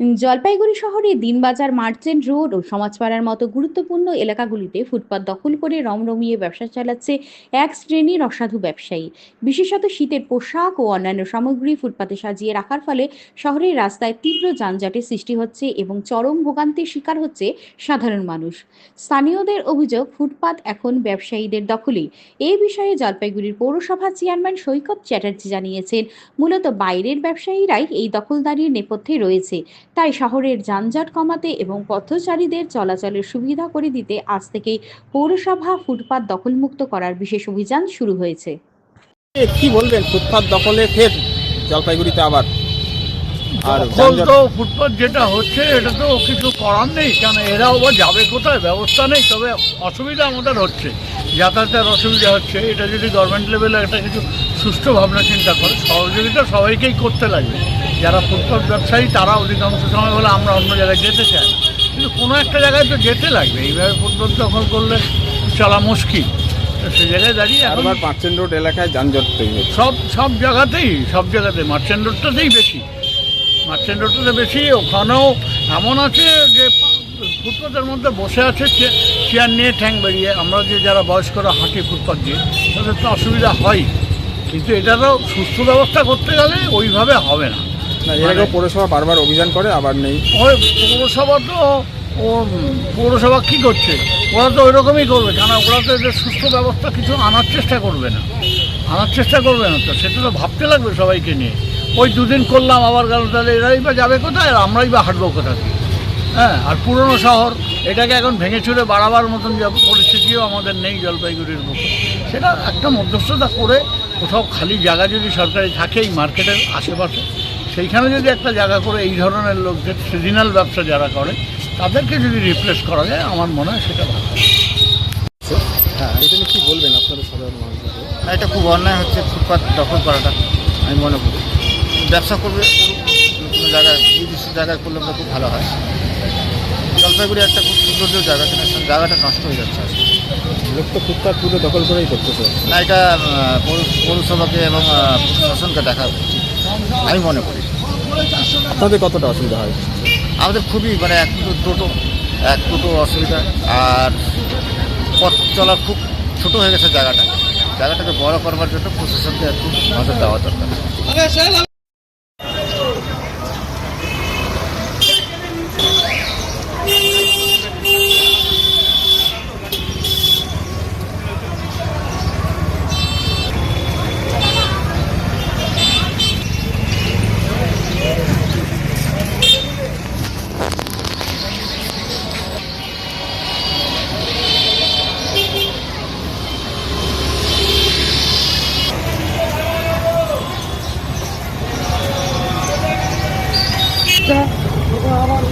জলপাইগুড়ি শহরে Dinbazar, merchant road ও সমাজপাড়ার মতো গুরুত্বপূর্ণ এলাকাগুলিতে ফুটপাত দখল করে রমরমিয়ে ব্যবসা চালাচ্ছে এক শ্রেণির অসাধু ব্যবসায়ী। বিশেষত শীতের পোশাক ও অন্যান্য সামগ্রী ফুটপাতে সাজিয়ে রাখার ফলে শহরের রাস্তায় তীব্র যানজটের সৃষ্টি হচ্ছে এবং চরম ভোগান্তির শিকার হচ্ছে সাধারণ মানুষ। স্থানীয়দের অভিযোগ, ফুটপাত এখন ব্যবসায়ীদের দখলে এই বিষয়ে জলপাইগুড়ির পৌরসভা চেয়ারম্যান সৈকত চ্যাটার্জি জানিয়েছেন, মূলত বাইরের ব্যবসায়ীরাই এই দখলদারির নেপথ্যে রয়েছে। তাই শহরের যানজট কমাতে এবং পথচারীদের চলাচলের সুবিধা করে দিতে আজ থেকেই পৌরসভা ফুটপাত দখলমুক্ত করার বিশেষ অভিযান শুরু হয়েছে। কি বলবেন? ফুটপাত দখলে ফের জলপাইগুড়িতে আবার। আর তো ফুটপাত যেটা হচ্ছে এটা তো কিছু করার নেই। কারণ এরাও বা যাবে কোথায়? ব্যবস্থা নেই তবে অসুবিধা আমাদের হচ্ছে। যাতায়াতের অসুবিধা হচ্ছে। এটা যদি গভর্নমেন্ট লেভেলে একটা কিছু সুষ্ঠু ভাবনা চিন্তা করে সহযোগিতা সবাইকেই করতে লাগবে। যারা ফুটপাত ব্যবসায়ী তারা অধিকাংশ সময় বলে আমরা অন্য জায়গায় যেতে চাই। কিন্তু কোনো একটা জায়গায় তো যেতে লাগবে। এইভাবে ফুটপাত দখল করলে চলা মুশকিল। তো সেই জায়গায় দাঁড়িয়ে এখন বারবার পার্চেন্ট রোড এলাকায় যানজট সব সব জায়গাতেই সব জায়গাতেই মার্চেন্ট রোডটাতেই বেশি। মার্চেন্ট রোডটাতে বেশি ওখানেও এমন আছে যে ফুটপাতের মধ্যে বসে আছে চেয়ার নিয়ে ঠ্যাং বেরিয়ে। আমরা যে যারা বয়স্করা হাঁটি ফুটপাত দিয়ে তাদের তো অসুবিধা হয়। কিন্তু এটা তো সুস্থ ব্যবস্থা করতে গেলে ওইভাবে হবে না। না এর আগেও পৌরসভা বারবার অভিযান করে আবার নেই। ওই পৌরসভা তো ও পৌরসভা কী করছে? ওরা তো ওই রকমই করবে কেন ওরা তো এদের সুস্থ ব্যবস্থা কিছু আনার চেষ্টা করবে না। আনার চেষ্টা করবে না তো সেটা তো ভাবতে লাগবে সবাইকে নিয়ে। ওই দুদিন করলাম আবার গেল তাহলে এরাই বা যাবে কোথায়? আর আমরাই বা হাঁটবো কোথা থেকে হ্যাঁ আর পুরনো শহর এটাকে এখন ভেঙে চুরে বাড়াবার মতন যে পরিস্থিতিও আমাদের নেই জলপাইগুড়ির মতো সেটা একটা মধ্যস্থতা করে কোথাও খালি জায়গা যদি সরকারি থাকে এই মার্কেটের আশেপাশে সেইখানে যদি একটা জায়গা করে এই ধরনের লোকদের সিজনাল ব্যবসা যারা করে তাদেরকে যদি রিপ্লেস করা যায় আমার মনে হয় সেটা ভালো হ্যাঁ এটা কি বলবেন আপনারা সাধারণ মানুষদের? না, এটা খুব অন্যায় হচ্ছে ফুটপাত দখল করাটা আমি মনে করি। ব্যবসা করবে কোনো জায়গায় নির্দিষ্ট জায়গায় করলে আমরা খুব ভালো হয়। জলপাইগুড়ি একটা খুব সুন্দর জায়গা কিন্তু জায়গাটা নষ্ট হয়ে যাচ্ছে লোক তো ফুটপাত পুরো দখল করেই করতেছে। না এটা পৌরসভাকে এবং প্রশাসনকে দেখা উচিত। আমি মনে করি। আপনাদের কতটা অসুবিধা হয়? আমাদের খুবই মানে এক দুটো দুটো এক দুটো অসুবিধা। আর পথ চলা খুব ছোটো হয়ে গেছে জায়গাটা। জায়গাটাকে বড় করবার জন্য প্রশাসনকে একটু নজর দেওয়া দরকার। এটা আবার